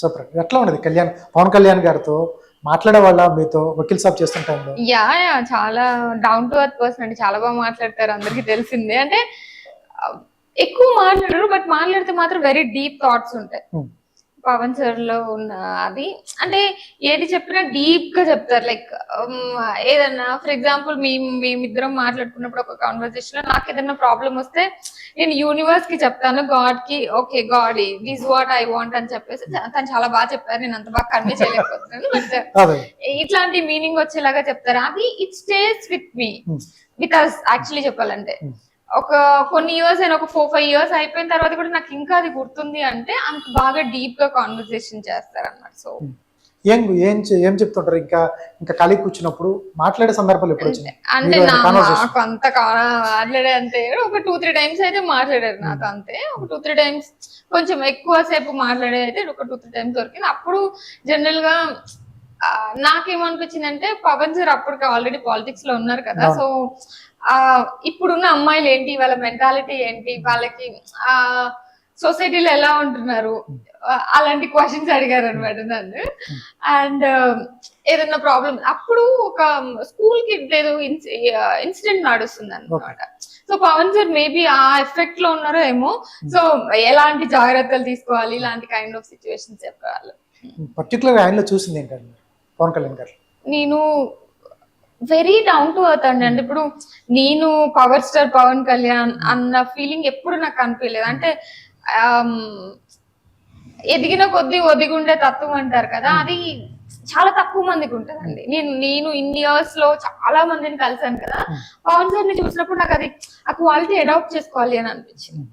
Super. ఎట్లా ఉండదు కళ్యాణ్? పవన్ కళ్యాణ్ గారితో మాట్లాడే వాళ్ళ మీతో వకీల్ సాబ్ చేస్తున్న టైంలో? యా యా చాలా డౌన్ టు అర్త్ పర్సన్ అండి. చాలా బాగా మాట్లాడతారు అందరికి తెలిసిందే. అంటే ఎక్కువ మాట్లాడరు బట్ మాట్లాడితే మాత్రం వెరీ డీప్ థాట్స్ ఉంటాయి. Hmm. పవన్ సార్లో ఉన్న అది. అంటే ఏది చెప్పినా డీప్గా చెప్తారు. లైక్ ఏదన్నా ఫర్ ఎగ్జాంపుల్ మీ మేమిద్దరం మాట్లాడుకున్నప్పుడు ఒక కాన్వర్సేషన్లో నాకు ఏదైనా ప్రాబ్లం వస్తే నేను యూనివర్స్కి చెప్తాను గాడ్కి okay God this what I want అని చెప్పేసి తను చాలా బాగా చెప్పారు. నేను అంత బాగా కన్వే చేయలేకపోతున్నాను. బట్ ఇట్లాంటి మీనింగ్ వచ్చేలాగా చెప్తారు. అది it stays with me Hmm. With us actually చెప్పాలంటే Hmm. ఒక కొన్ని ఇయర్స్ అయినా ఒక ఫోర్ ఫైవ్ ఇయర్స్ అయిపోయిన తర్వాత కూడా నాకు ఇంకా అది గుర్తుంది అంటే అంత బాగా డీప్గా కాన్వర్సేషన్ చేస్తారు అన్నమాట సో ఏం ఏం ఏం చెప్తుంటారు? ఇంకా ఇంకా ఖాళీ కూర్చున్నప్పుడు మాట్లాడే సందర్భాలు ఎప్పుడు అంటే. నాకు అంత మాట్లాడే అంతే. ఒక టూ త్రీ టైమ్స్ అయితే మాట్లాడారు నాతో అంతే. ఒక టూ త్రీ టైమ్స్ కొంచెం ఎక్కువ సేపు మాట్లాడే అయితే ఒక టూ త్రీ టైమ్స్ దొరికింది. అప్పుడు జనరల్గా నాకేమనిపించింది అంటే పవన్ సార్ అప్పటికి ఆల్రెడీ పాలిటిక్స్లో ఉన్నారు కదా. సో ఆ ఇప్పుడున్న అమ్మాయిలు ఏంటి? వాళ్ళ మెంటాలిటీ ఏంటి? వాళ్ళకి ఆ సొసైటీలో ఎలా ఉంటున్నారు? అలాంటి క్వశ్చన్స్ అడిగారు అనమాట నన్ను. అండ్ ఏదన్నా ప్రాబ్లం అప్పుడు ఒక స్కూల్కి ఏదో ఇన్సిడెంట్ నడుస్తుంది అనమాట సో పవన్ సార్ మేబీ ఆ ఎఫెక్ట్లో ఉన్నారో ఏమో. సో ఎలాంటి జాగ్రత్తలు తీసుకోవాలి? ఇలాంటి కైండ్ ఆఫ్ సిచ్యువేషన్స్ చెప్పాలి. పర్టికులర్ ఆయనలో చూసింది ఏంటండి పవన్ కళ్యాణ్ గారు. నేను వెరీ డౌన్ టు అర్త్ అండి. అంటే ఇప్పుడు నేను పవర్ స్టార్ పవన్ కళ్యాణ్ అన్న ఫీలింగ్ ఎప్పుడు నాకు అనిపించలేదు. అంటే ఎదిగిన కొద్దీ ఒదిగుండే తత్వం అంటారు కదా అది చాలా తక్కువ మందికి ఉంటదండి. నేను నేను ఇన్ని ఇయర్స్లో చాలా మందిని కలిసాను కదా పవన్ సార్ని చూసినప్పుడు నాకు అది ఆ క్వాలిటీ అడాప్ట్ చేసుకోవాలి అని అనిపించింది.